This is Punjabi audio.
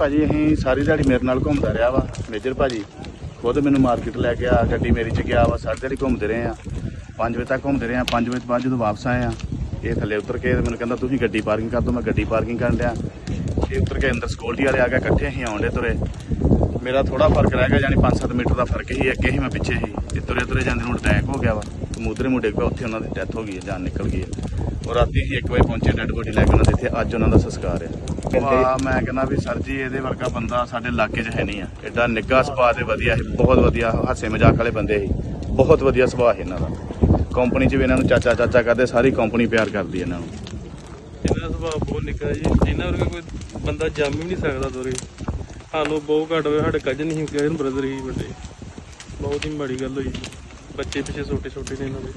ਭਾਜੀ, ਅਸੀਂ ਸਾਰੀ ਦਿਹਾੜੀ ਮੇਰੇ ਨਾਲ ਘੁੰਮਦਾ ਰਿਹਾ ਵਾ। ਮੇਜਰ ਭਾਜੀ, ਖੁਦ ਮੈਨੂੰ ਮਾਰਕੀਟ ਲੈ ਕੇ ਆ, ਗੱਡੀ ਮੇਰੀ ਚ ਗਿਆ ਵਾ, ਸਾਰੀ ਦਿਹਾੜੀ ਘੁੰਮਦੇ ਰਹੇ ਆ। 5 ਵਜੇ ਤੱਕ ਘੁੰਮਦੇ ਰਹੇ ਆ 5 ਵਜੇ ਤੋਂ ਬਾਅਦ ਜਦੋਂ ਵਾਪਸ ਆਏ ਆ, ਇਹ ਥੱਲੇ ਉਤਰ ਕੇ ਮੈਨੂੰ ਕਹਿੰਦਾ, ਤੁਸੀਂ ਗੱਡੀ ਪਾਰਕਿੰਗ ਕਰ ਦਿਓ, ਮੈਂ ਗੱਡੀ ਪਾਰਕਿੰਗ ਕਰਨ ਡਿਆ। ਇਹ ਉਤਰ ਕੇ ਅੰਦਰ ਸਿਕਿਉਰਟੀ ਵਾਲੇ ਆ ਗਏ, ਇਕੱਠੇ ਅਸੀਂ ਆਉਂਦੇ ਤੁਰੇ। ਮੇਰਾ ਥੋੜਾ ਫ਼ਰਕ ਰਹਿ ਗਿਆ, ਯਾਨੀ 5-7 ਮੀਟਰ ਦਾ ਫ਼ਰਕ ਹੀ ਅੱਗੇ ਹੀ ਮੈਂ ਪਿੱਛੇ ਹੀ ਤੇ ਤੁਰੇ ਤੁਰੇ ਜਾਂਦੇ ਨੂੰ ਅਟੈਕ ਹੋ ਗਿਆ ਵਾ। ਸਮੁੰਦਰੇ ਮੁੰਡੇ ਕੋਲ ਉੱਥੇ ਉਹਨਾਂ ਦੀ ਡੈਥ ਹੋ ਗਈ ਹੈ, ਜਾਨ ਨਿਕਲ ਗਈ ਹੈ। ਔਰ ਰਾਤੀ ਅਸੀਂ 1 ਵਜੇ ਪਹੁੰਚੇ, ਡੈਡ ਬੋਡੀ ਲੈ ਕੇ ਉਹਨਾਂ ਦੇ ਇੱਥੇ, ਅੱਜ ਉਹਨਾਂ ਦਾ ਸੰਸਕਾਰ ਹੈ। ਵਾਹ ਮੈਂ ਕਹਿੰਦਾ ਵੀ ਸਰ ਜੀ ਇਹਦੇ ਵਰਗਾ ਬੰਦਾ ਸਾਡੇ ਇਲਾਕੇ 'ਚ ਹੈ ਨਹੀਂ ਆ। ਐਡਾ ਨਿੱਘਾ ਸੁਭਾਅ ਤੇ ਵਧੀਆ ਹੈ ਬਹੁਤ ਵਧੀਆ ਹਾਸੇ ਮਜ਼ਾਕ ਵਾਲੇ ਬੰਦੇ ਸੀ। ਬਹੁਤ ਵਧੀਆ ਸੁਭਾਅ ਹੈ ਇਹਨਾਂ ਦਾ। ਕੰਪਨੀ 'ਚ ਵੀ ਇਹਨਾਂ ਨੂੰ ਚਾਚਾ ਚਾਚਾ ਕਰਦੇ ਸਾਰੀ ਕੰਪਨੀ ਪਿਆਰ ਕਰਦੀ ਹੈ ਇਹਨਾਂ ਨੂੰ। ਇਹਨਾਂ ਦਾ ਸੁਭਾਅ ਬਹੁਤ ਨਿੱਕਾ ਜੀ। ਇਹਨਾਂ ਵਰਗਾ ਕੋਈ ਬੰਦਾ ਜੰਮ ਹੀ ਨਹੀਂ ਸਕਦਾ ਦੋਰੇ ਸਾਨੂੰ ਬਹੁਤ ਘੱਟ ਹੋਇਆ ਸਾਡੇ ਕਜ਼ਨ ਹੀ ਕਜ਼ਨ ਬ੍ਰਦਰ ਹੀ ਵੱਡੇ। ਬਹੁਤ ਹੀ ਮਾੜੀ ਗੱਲ ਹੋਈ। ਬੱਚੇ ਪਿੱਛੇ ਛੋਟੇ ਛੋਟੇ ਨੇ ਇਹਨਾਂ ਦੇ।